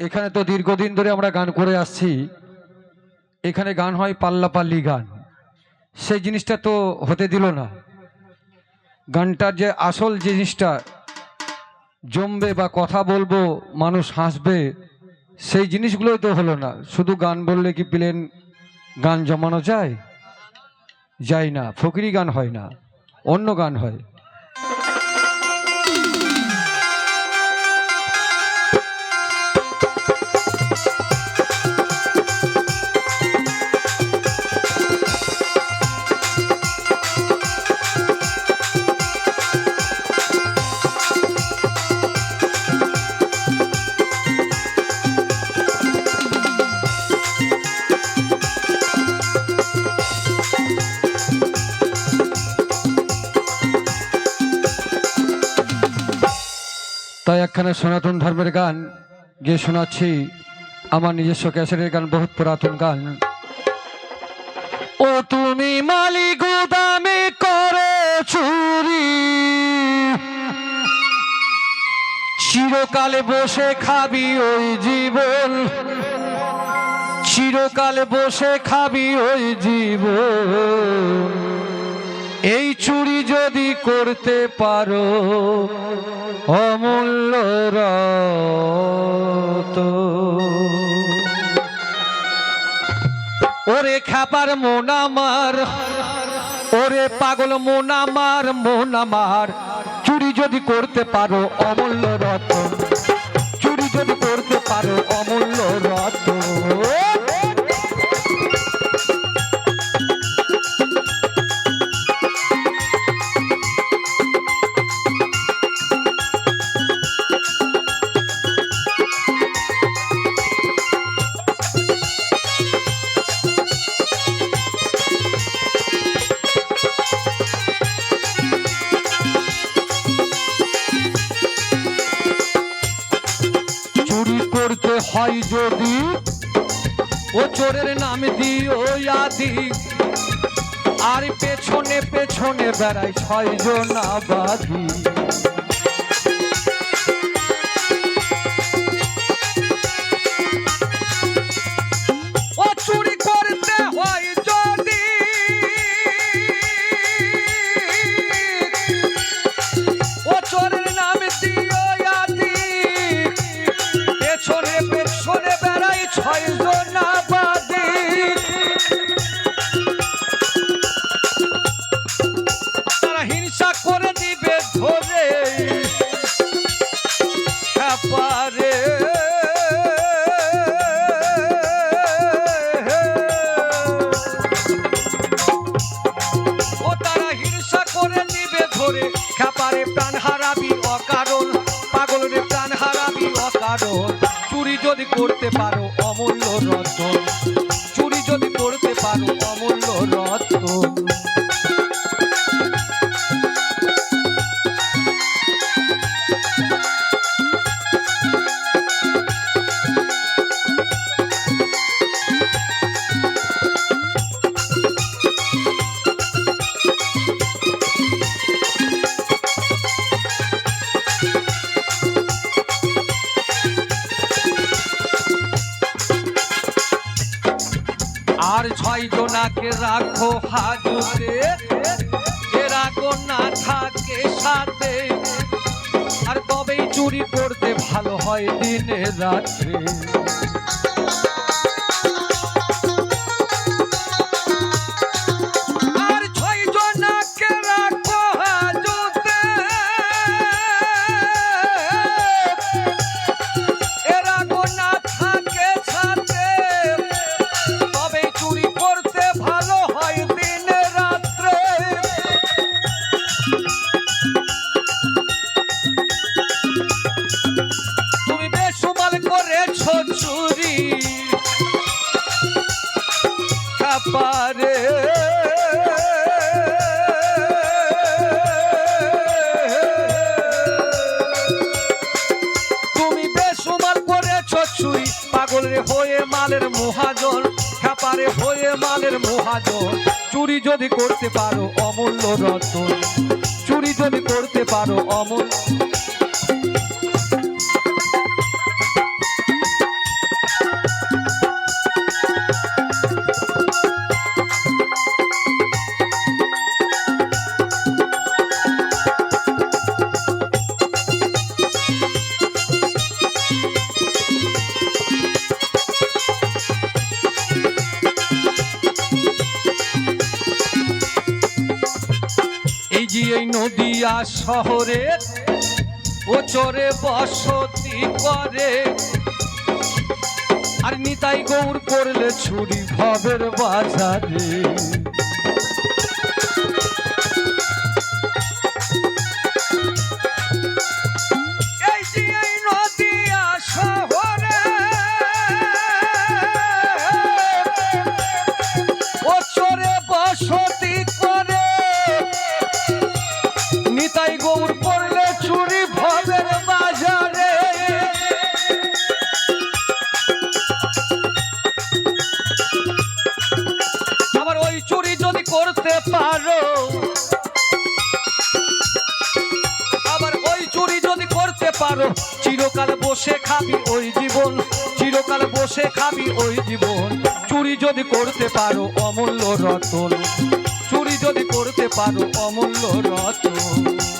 এখানে তো দীর্ঘদিন ধরে আমরা গান করে আসছি। এখানে গান হয় পাল্লাপাল্লি গান। সেই জিনিসটা তো হতে দিল না। গানটার যে আসল জিনিসটা, জমবে বা কথা বলব, মানুষ হাসবে, সেই জিনিসগুলোই তো হলো না। শুধু গান বললে কি প্লেন গান জমানো যায়? যায় না। ফকিরি গান হয় না। অন্য গান হয়। তাই একখানে সনাতন ধর্মের গান গিয়ে শোনাচ্ছি। আমার নিজস্ব ক্যাসেটের গান, বহুত পুরাতন গান। ও তুমি মালি গুদামে করে চুরি। চিরকালে বসে খাবি ওই জীবন। চিরকালে বসে খাবি ওই জীবন। এই চুরি যদি করতে পারো, অমূল্য রত। ওরে খাবার মোনামার ওরে পাগল মোনামার মোনামার চুরি যদি করতে পারো, অমূল্য রতন করতে হয় যদি ও চোরের নাম দিও আদি আর পেছনে পেছনে বেড়াই ছয় জন আবাদি। অকারণ চুরি যদি করতে পারো অমূল্য রতন আর ছয় রাখো হাজতে। এরা না থাকে সাথে। আর তবেই চুরি করতে ভালো হয় দিনে রাত্রে হয়ে মালের মহাজন খাপারে হয়ে মালের মহাজন। চুরি যদি করতে পারো, অমূল্য রতন। চুরি যদি করতে পারো, অমূল্য এই নদিয়া শহরে ও চরে বসতি করে। আর নিতাই গৌর করলে ছুরি ভবের বাজারে। পারো, চিরকাল বসে খাবি ওই জীবন, চিরকাল বসে খাবি ওই জীবন। চুরি যদি করতে পারো, অমূল্য রতন। চুরি যদি করতে পারো, অমূল্য রতন।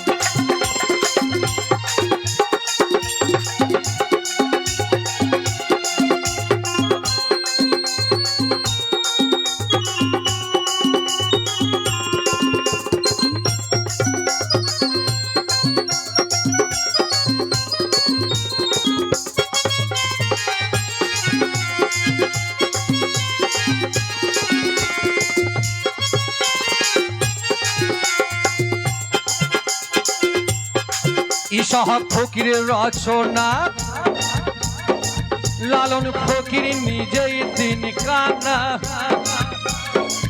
ইসহাক ফকিরের রচনা। লালন ফকির নিজেই দিন কানা।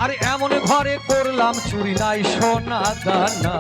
আরে এমন ঘরে করলাম চুরি নাই সোনা দানা।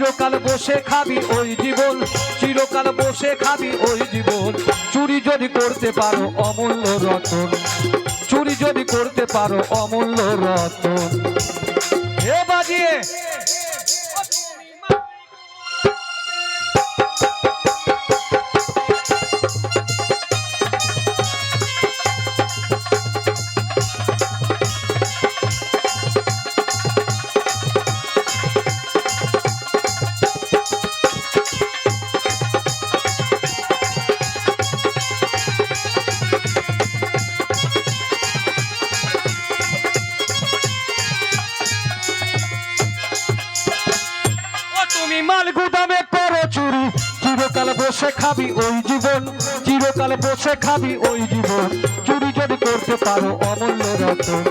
চিরকাল বসে খাবি ওই জীবন, চিরকাল বসে খাবি ওই জীবন। চুরি যদি করতে পারো অমূল্য রতন, চুরি যদি করতে পারো অমূল্য রতন। এ বাজিয়ে মাল গুদামে করো চুরি। চিরকাল বসে খাবি ওই জীবন, চিরকাল বসে খাবি ওই জীবন। চুরি যদি করতে পারো অমূল্য রতন,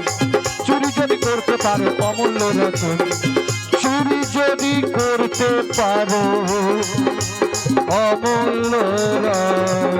চুরি যদি করতে পারো অমূল্য রতন। চুরি যদি করতে পারো অমূল্য রতন।